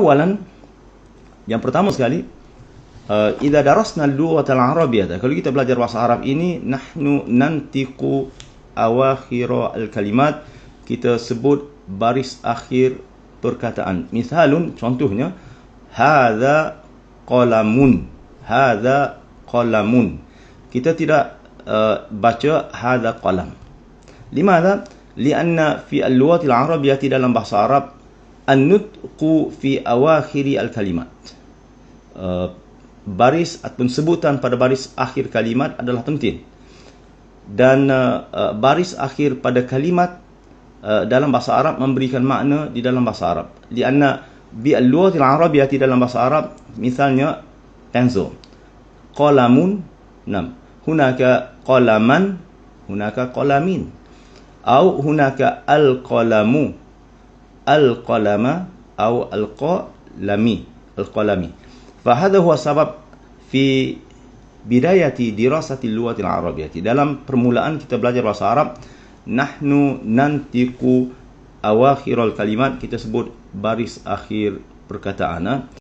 Awalan yang pertama sekali uh, idza darasna al-lughah al-arabiyyah kalau kita belajar bahasa Arab ini nahnu nantiqu awakhir al-kalimat. Kita sebut baris akhir perkataan. Misalun contohnya hadza qalamun. Hadza qalamun. Kita tidak uh, baca hadza qalam. Limadha lianna fi al-lughah al-arabiyyah dalam bahasa Arab an-nutqu fi awakhir al-kalimat. Uh, baris ataupun sebutan pada baris akhir kalimat adalah penting. Dan uh, uh, baris akhir pada kalimat dalam bahasa Arab memberikan makna di dalam bahasa Arab. Di anna bi al-lughat al-arabiyyah dalam bahasa Arab misalnya tanzu qalamun nam. Hunaka qalaman hunaka qalamin. Atau hunaka al-qalamu al-qalama atau al-qalami al-qalami. Fahadha huwa sabab fi bidayati dirasati al-lughah al-arabiyyah dalam permulaan kita belajar bahasa Arab nahnu nantiqu awakhir al-kalimat kita sebut baris akhir perkataan ha?